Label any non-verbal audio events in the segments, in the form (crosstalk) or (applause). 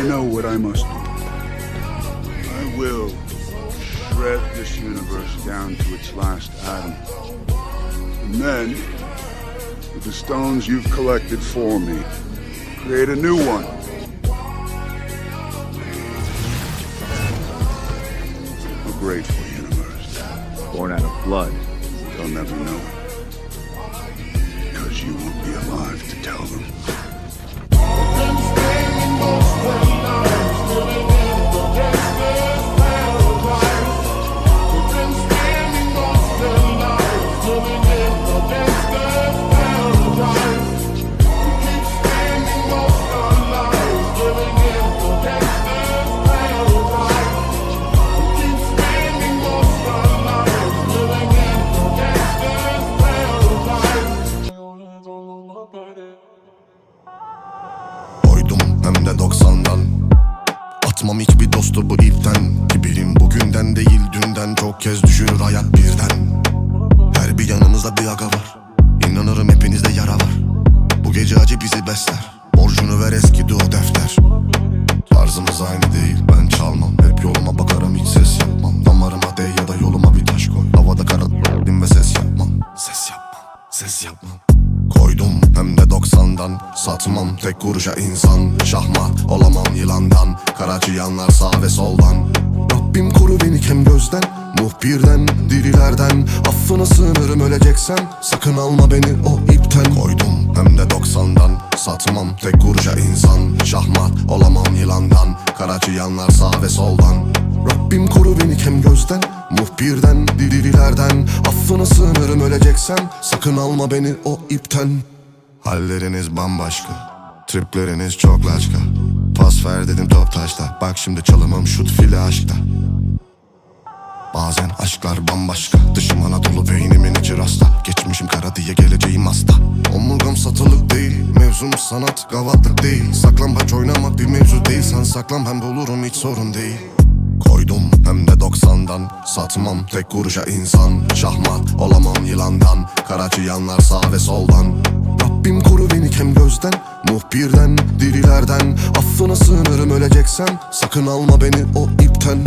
I know what I must do. I will shred this universe down to its last atom. And then, with the stones you've collected for me, create a new one. A grateful universe. Born out of blood. They'll never know. Because you won't be alive to tell them. Dünden Çok kez düşürür hayat birden. Her bir yanımızda bir aga var. İnanırım hepinizde yara var. Bu gece acı bizi besler. Borcunu ver eskidi o defter. Tarzımız aynı değil ben çalmam. Hep yoluma bakarım hiç ses yapmam. Damarıma değ ya da yoluma bir taş koy. Havada kara ve ses yapmam. Ses yapmam, ses yapmam. Koydum hem de 90'dan Satmam tek kuruşa insan. Şahmat olamam yılandan. Karaçı yanlar sağ ve soldan Rabbim koru beni kem gözden Muhbirden, dirilerden. Affına sığınırım öleceksen Sakın alma beni o ipten. Koydum hem de 90'dan Satmam tek kuruşa insan. Şahmat olamam yılandan Karaçı yanlar sağ ve soldan. Rabbim koru beni kem gözden Muhbirden, dirilerden. Affına sığınırım öleceksen Sakın alma beni o ipten. Halleriniz bambaşka Tripleriniz çok laçka Pas ver dedim top taşta. Bak şimdi çalımım şut fili aşkta. Bazen aşklar bambaşka. Dışım Anadolu beynimin içi rasta. Geçmişim kara diye geleceğim hasta. Omurgam satılık değil Mevzum sanat gavatlık değil. Saklambaç oynamak bir mevzu değil. Sen saklan ben bulurum hiç sorun değil. Koydum hem de 90'dan Satmam tek kuruşa insan. Şahmat olamam yılandan. Karaçı yanlar sağ ve soldan Rabbim koru beni kem gözden Muhbirden, dirilerden. Affına sığınırım öleceksen Sakın alma beni o ipten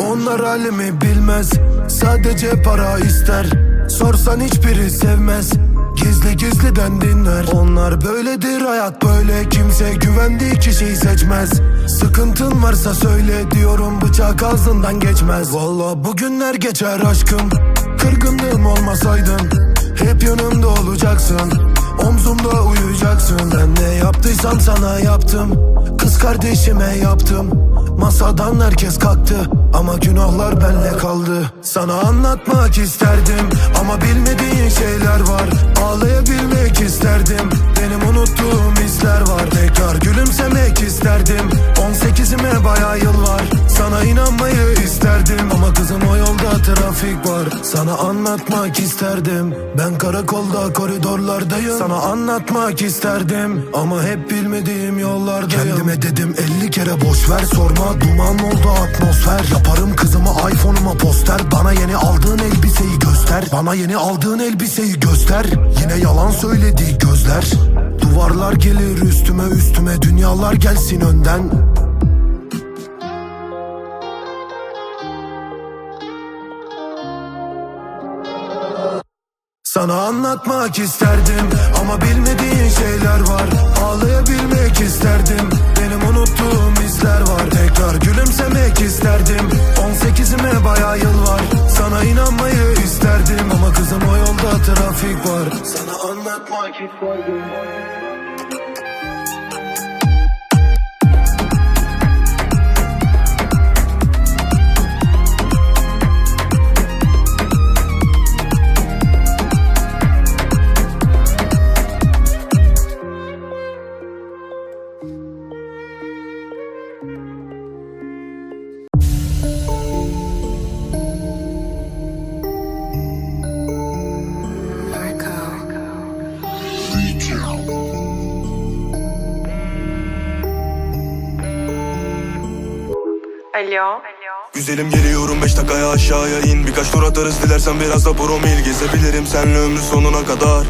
Onlar halimi bilmez Sadece para ister. Sorsan hiçbiri sevmez Gizli gizliden dinler. Onlar böyledir hayat böyle. Kimse güvendiği kişiyi seçmez. Sıkıntın varsa söyle diyorum Bıçak ağzından geçmez. Valla bugünler geçer aşkım Kırgınlığım olmasaydın Hep yanımda olacaksın Omzumda uyuyacaksın. Ben ne yaptıysam sana yaptım. Kız kardeşime yaptım. Masadan herkes kalktı. Ama günahlar benle kaldı. Sana anlatmak isterdim. Ama bilmediğin şeyler var. Ağlayabilmek isterdim. Benim unuttuğum hisler var. Tekrar gülümsemek isterdim 18'ime baya yıl var. Sana inanmayı isterdim Ama kızım o yolda trafik var. Sana anlatmak isterdim. Ben karakolda koridorlardayım. Sana anlatmak isterdim Ama hep bilmediğim yollardayım. Kendime dedim 50 kere boş ver sorma. Duman oldu atmosfer. Yaparım kızıma iPhone'uma poster. Bana yeni aldığın elbiseyi göster. Bana yeni aldığın elbiseyi göster. Yine yalan söyledi gözler. Duvarlar gelir üstüme üstüme. Dünyalar gelsin önden Sana anlatmak isterdim ama bilmediğin şeyler var. Ağlayabilmek isterdim. Benim unuttuğum hisler var. Tekrar gülümsemek isterdim. 18'ime baya yıl var. Sana inanmayı isterdim ama kızım o yolda trafik var. Sana anlatmak isterdim Alo. Güzelim geliyorum 5 dakikaya aşağıya in Birkaç tur atarız dilersen biraz da promil Gezebilirim seninle ömrü sonuna kadar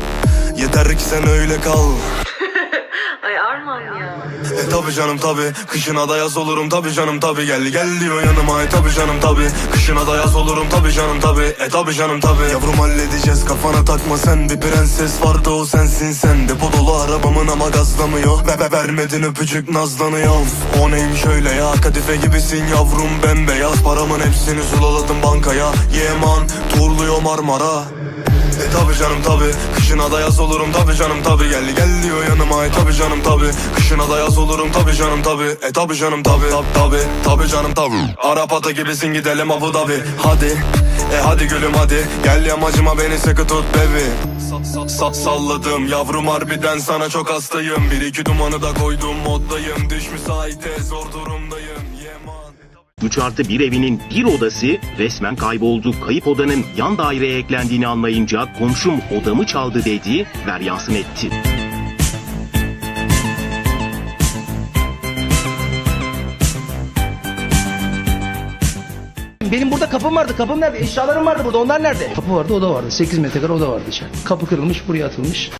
Yeter ki sen öyle kal (laughs) Ay Arman ya. E tabi canım tabi Kışına da yaz olurum tabi canım tabi Gel gel diyor yanıma e tabi canım tabi Kışına da yaz olurum tabi canım tabi E tabi canım tabi Yavrum halledeceğiz kafana takma. Sen Bir prenses vardı o sensin sen Depo dolu arabamın ama gazlamıyor. Ve ve vermedin öpücük nazlanıyor. O neymiş öyle ya? Kadife gibisin yavrum bembeyaz. Paramın hepsini sulaladım bankaya. Yeman turluyor Marmara e tabi canım tabi Kışına da yaz olurum tabi canım tabi Gel gel diyor yanıma. E tabi canım tabi Kışına da yaz olurum tabi canım tabi E tabi canım tabi Tabi tabi tabi canım tabi Arap atı gibisin gidelim Abu Dhabi. Hadi e hadi gülüm hadi. Gel yamacıma beni sıkı tut bebi Sa- sa- Salladım. Yavrum harbiden sana çok hastayım. Bir iki dumanı da koydum moddayım. Düş müsaite zor durumdayım. Yeman 3 artı bir evinin bir odası resmen kayboldu. Kayıp odanın yan daireye eklendiğini anlayınca komşum odamı çaldı dedi, veryansın etti. Benim burada kapım vardı. Kapım nerede? Eşyalarım vardı burada. Onlar nerede? Kapı vardı, oda vardı. 8 metrekare oda vardı içeride. Kapı kırılmış, buraya atılmış.